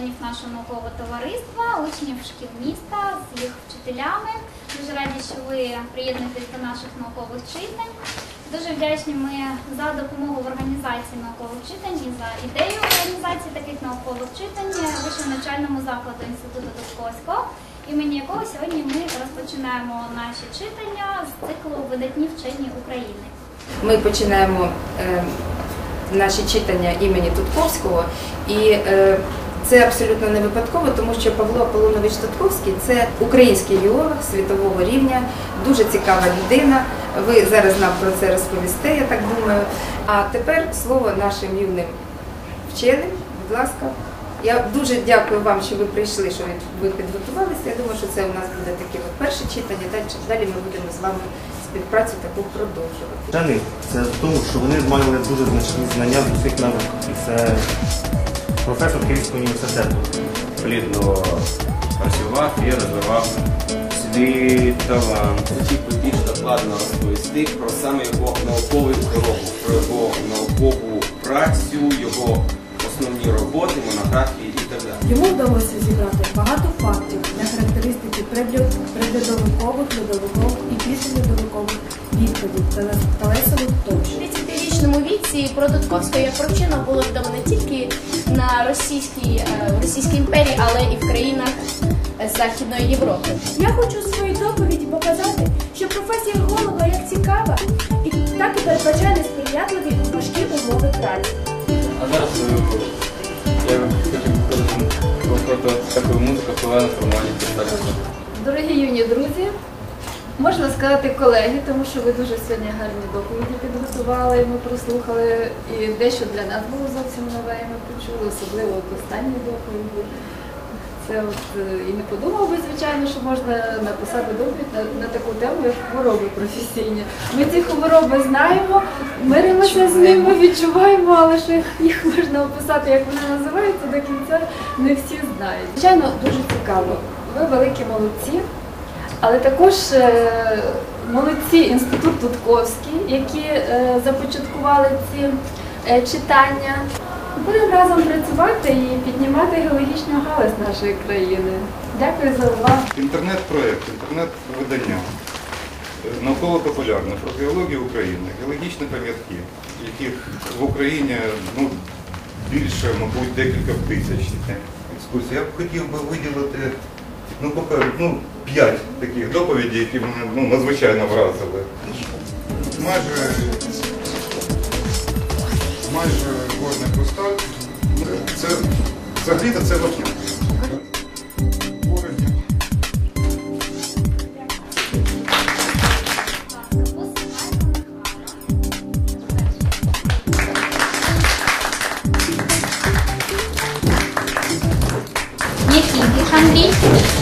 Нашого наукового товариства, учнів шкіл міста з їх вчителями. Дуже раді, що ви приєднуєтесь до наших наукових читань. Дуже вдячні ми за допомогу в організації наукових читань і за ідею організації таких наукових читань вищого навчальному закладу Інституту Дубковського, імені якого сьогодні ми розпочинаємо наші читання з циклу Видатні вчені України. Ми починаємо е, наші читання імені Тутковського, і е, це абсолютно не випадково, тому що Павло Аполлонович Тутковський це український геолог світового рівня, дуже цікава людина. Ви зараз нам про це розповісте, я так думаю. А тепер слово нашим юним вченим, будь ласка. Я дуже дякую вам, що ви прийшли, що ви- підготувалися. Я думаю, що це у нас буде таке перше читання. Далі, далі ми будемо з вами співпрацю таку продовжувати. Вчений це тому, що вони мали дуже значні знання в усіх науках. І це професор Київського університету. плідно працював і розвивав свій талант. хотів би більш докладно розповісти про саме його науковий дорогу, про його наукову працю, його основні роботи, монографії і так далі. Йому вдалося зібрати багато фактів на характеристики предльодовикових, льодовикових і післяльодовикових відходів та. 30-річному віці про Дудковського як причина було відомо не тільки на російській, е, в Російській імперії, але і в країнах е, Західної Європи. Я хочу в своїй доповіді показати, що професія геолога як цікава, і так і передбачає несприятливі важкі умови праці. А зараз я хотів показати таку музику впливає на формування. Дорогі юні друзі, можна сказати колеги, тому що ви дуже сьогодні гарні доповіді підготували, і ми прослухали, і дещо для нас було зовсім нове, і ми почули, особливо от останні доповіді. Це от е, і не подумав би, звичайно, що можна написати доповідь на, на таку тему, як хвороби професійні. Ми ці хвороби знаємо, миримося з ними, відчуваємо, але що їх можна описати, як вони називаються, до кінця не всі знають. Звичайно, дуже цікаво. Ви великі молодці, але також е, молодці інститут Тутковський, які е, започаткували ці е, читання. Будемо разом працювати і піднімати геологічну галузь нашої країни. Дякую за увагу. Інтернет-проект, інтернет-видання е, науково-популярне про геологію України, геологічні пам'ятки, яких в Україні ну, більше, мабуть, декілька тисяч екскурсій. Я б хотів би виділити ну, поки, ну, п'ять таких доповідей, які мене ну, надзвичайно вразили. Майже, майже кожна хрусталь, це взагалі-то це вапняк. Андрій.